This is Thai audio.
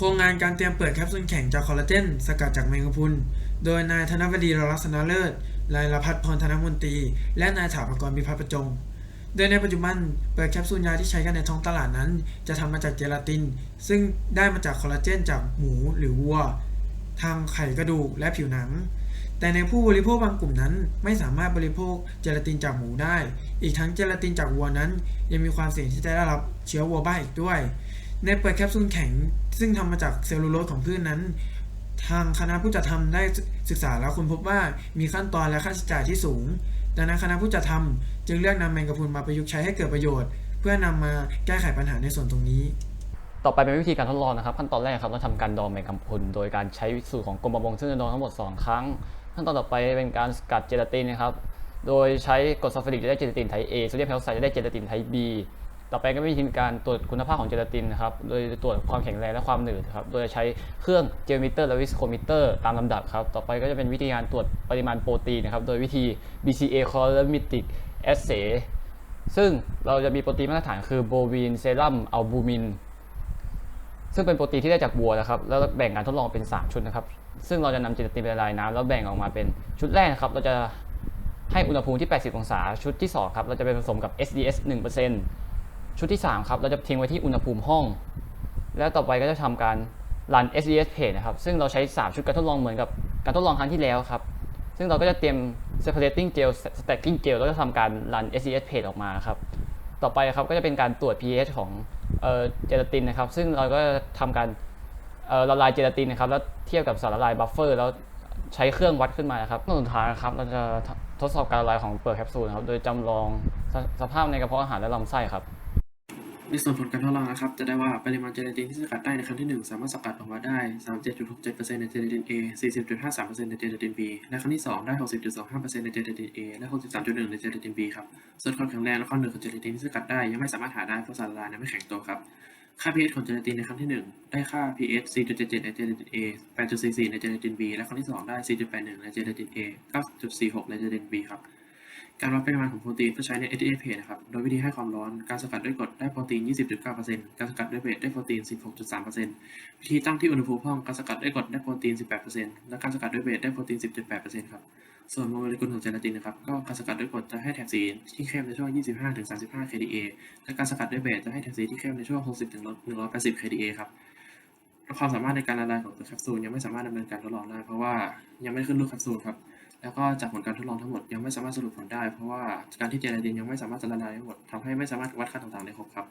โครงงานการเตรียมเปิดแคปซูลแข็งจากคอลลาเจนสกัดจากแมงกะพรุน โดยนายธนบดีรลักษณะเลิศนายรพัฒน์พรธนมนตรี และนายถาปกรณ์พิพัฒน์ประจง โดยในปัจจุบันเปิดแคปซูลยาที่ใช้กันในท้องตลาดนั้น จะทำมาจากเจลาติน ซึ่งได้มาจากคอลลาเจนจากหมูหรือวัว ทางไขกระดูกและผิวหนัง แต่ในผู้บริโภคบางกลุ่มนั้น ไม่สามารถบริโภคเจลาตินจากหมูได้ อีกทั้งเจลาตินจากวัวนั้น ยังมีความเสี่ยงที่จะได้รับเชื้อวัวบ้าอีกด้วย ในเปิดแคปซูลแข็ง ซึ่งทำมาจากเซลลูโลสของพืชนั้น ทางคณะผู้จัดทำได้ศึกษาแล้วค้นพบว่ามีขั้นตอนและค่าใช้จ่ายที่สูง ดังนั้นคณะผู้จัดทำจึงเลือกนำแมงกะพรุนมาประยุกต์ใช้ให้เกิดประโยชน์ เพื่อนำมาแก้ไขปัญหาในส่วนตรงนี้ ต่อไปเป็นวิธีการทดลองนะครับ ขั้นตอนแรกครับเราทำการดองแมงกะพรุนโดยการใช้สูตรของกรมประมงซึ่งจะดองทั้งหมด 2 ครั้ง ขั้นตอนต่อไปเป็นการสกัดเจลาตินนะครับโดยใช้กรดซัลฟูริกจะได้เจลาตินไทป์ A โซเดียมไฮดรอกไซด์จะได้เจลาตินไทป์ B ต่อไปก็เป็นวิธีการตรวจคุณภาพของเจลาตินนะครับ โดยตรวจความแข็งแรงและความหนืดครับ โดยใช้เครื่องเจลมิเตอร์และวิสโคมิเตอร์ตามลำดับครับ ต่อไปก็จะเป็นวิธีการตรวจปริมาณโปรตีนนะครับ โดยวิธี BCA Colorimetric Assay ซึ่งเราจะมีโปรตีนมาตรฐานคือโบวีนเซรัมอัลบูมิน ซึ่งเป็นโปรตีนที่ได้จากวัวนะครับ แล้วแบ่งการทดลองเป็น 3 ชุดนะครับ ซึ่งเราจะนำเจลาตินไปละลายน้ำแล้วแบ่งออกมาเป็นชุดแรกนะครับ เราจะให้อุณหภูมิที่ 80 องศา ชุดที่ 2 ครับ เราจะไปผสมกับ SDS 1% ชุดที่ 3 ครับ เราจะทิ้งไว้ที่อุณหภูมิห้อง แล้วต่อไปก็จะทำการรัน SDS page นะครับ ซึ่งเราใช้ 3 ชุดการทดลองเหมือนกับการทดลองครั้งที่แล้วครับ ซึ่งเราก็จะเตรียม separating gel stacking gel แล้วก็ทำการรัน SDS page ออกมาครับ ต่อไปครับก็จะเป็นการตรวจ pH ของเจลาตินนะครับ ซึ่งเราก็จะทำการละลายเจลาตินนะครับ แล้วเทียบกับสารละลายบัฟเฟอร์แล้วใช้เครื่องวัดขึ้นมานะครับขั้นสุดท้ายนะครับ เราจะทดสอบการละลายของเปลือกแคปซูลครับ โดยจำลองสสภาพในกระเพาะอาหารและลำไส้ครับ ในส่วนผลการทดลองนะครับ จะได้ว่าปริมาณเจลาตินที่สกัดได้ในครั้งที่ 1 สามารถสกัดออกมาได้ 37.67%ในเจลาติน A 40.53%ในเจลาติน B และครั้งที่ 2 ได้ 60.25%ในเจลาติน A และ 63.1ในเจลาติน B ครับ ส่วนความแข็งแรงและความหนืดของเจลาตินที่สกัดได้ยังไม่สามารถหาได้เพราะสารละลายนั้นไม่แข็งตัวครับค่า pH ของเจลาตินในครั้งที่ 1 ได้ค่า pH 4.77 ในเจลาติน A 8.44 ในเจลาติน B และครั้งที่ 2 ได้ 4.81 ในเจลาติน A 9.46 ในเจลาติน B ครับ การวัดปริมาณของโปรตีนเพื่อใช้ใน SDA page นะครับ โดยวิธีให้ความร้อน การสกัดด้วยกรดได้โปรตีน 20.9%การสกัดด้วยเบสได้โปรตีน 16.3%วิธีตั้งที่อุณหภูมิห้อง การสกัดด้วยกรดได้โปรตีน 18%และการสกัดด้วยเบสได้โปรตีน 10.8%ครับ ส่วนโมเลกุลของเจลาตินนะครับ ก็การสกัดด้วยกรดจะให้แถบสีที่เข้มในช่วง 25-35 kDa และการสกัดด้วยเบสจะให้แถบสีที่เข้มในช่วง 60-180 kDa ครับความสามารถในการละลายของตัวแคปซูลยังไม่สามารถดำเนินการทดลองได้เพราะว่ายังไม่ขึ้นรูปแคปซูลครับ แล้วก็จากผลการทดลองทั้งหมดยังไม่สามารถสรุปผลได้ เพราะว่าการที่เจลาตินยังไม่สามารถจะละลายได้หมดทำให้ไม่สามารถวัดค่าต่างๆได้ครบครับ